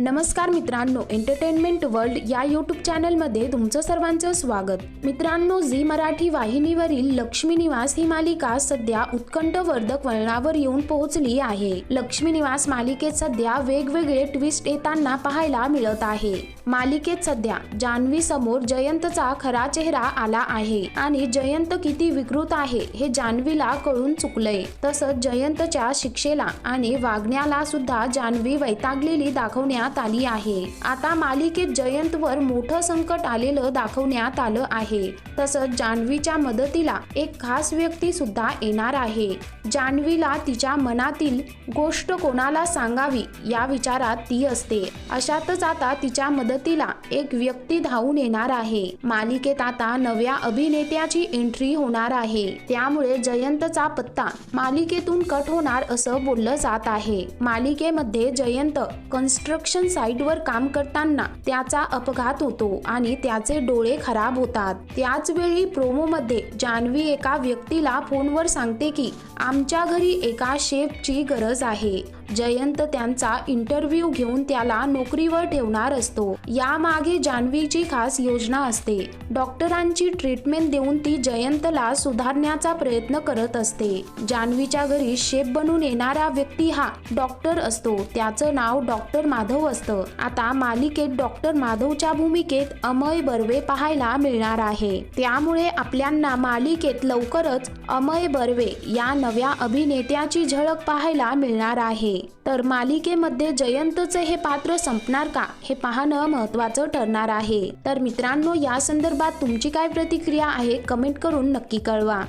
नमस्कार मित्रांनो entertainment world या यूट्यूब चॅनलमध्ये तुमचं सर्वांचं स्वागत. मित्रांनो झी मराठी वाहिनीवरील लक्ष्मी निवास ही मालिका सध्या उत्कंठवर्धक वळणावर येऊन पोहोचली आहे. लक्ष्मी निवास मालिकेत सध्या वेगवेगळे ट्विस्ट येताना पाहायला मिळत आहे. मालिकेत सध्या जान्हवी समोर जयंतचा खरा चेहरा आला आहे आणि जयंत किती विकृत आहे हे जान्हवीला कळून चुकलंय. तसंच जयंतच्या शिक्षेला आणि वागण्याला सुद्धा जान्हवी वैतागलेली दाखवण्यात आली आहे. आता मालिकेत जयंतवर मोठं संकट आलेलं दाखवण्यात आलं आहे. तसंच जान्हवीच्या मदतीला एक खास व्यक्ती सुद्धा येणार आहे. जान्हवीला तिच्या मनातील गोष्ट कोणाला सांगावी या विचारात ती असते. अशातच आता तिच्या मदतीला एक व्यक्ती धावून येणार आहे. मालिकेत आता नव्या अभिनेत्याची एंट्री होणार आहे. त्यामुळे जयंतचा पत्ता मालिकेतून कट होणार असं बोललं जात आहे. मालिकेमध्ये जयंत कन्स्ट्रक्शन साईटवर काम करताना त्याचा अपघात होतो आणि त्याचे डोळे खराब होतात. त्याच वेळी प्रोमोमध्ये जान्हवी एका व्यक्तीला फोनवर सांगते की आमच्या घरी एका शेफची गरज आहे. जयंत त्यांचा इंटरव्ह्यू घेऊन त्याला नोकरीवर ठेवणार असतो. यामागे जान्हवीची खास योजना असते. डॉक्टरांची ट्रीटमेंट देऊन ती जयंतला सुधारण्याचा प्रयत्न करत असते. जान्हवीच्या घरी शेफ बनून येणारा व्यक्ती हा डॉक्टर असतो. त्याचं नाव डॉक्टर माधव असतं. आता मालिकेत डॉक्टर माधवच्या भूमिकेत अमय बर्वे पाहायला मिळणार आहे. त्यामुळे आपल्यांना मालिकेत लवकरच अमय बर्वे या नव्या अभिनेत्याची झळक पाहायला मिळणार आहे. तर मालिकेमध्ये जयंतचे हे पात्र संपणार का? हे पाहणं महत्वाचं ठरणार आहे. तर मित्रांनो या संदर्भात तुमची काय प्रतिक्रिया आहे? कमेंट करून नक्की कळवा.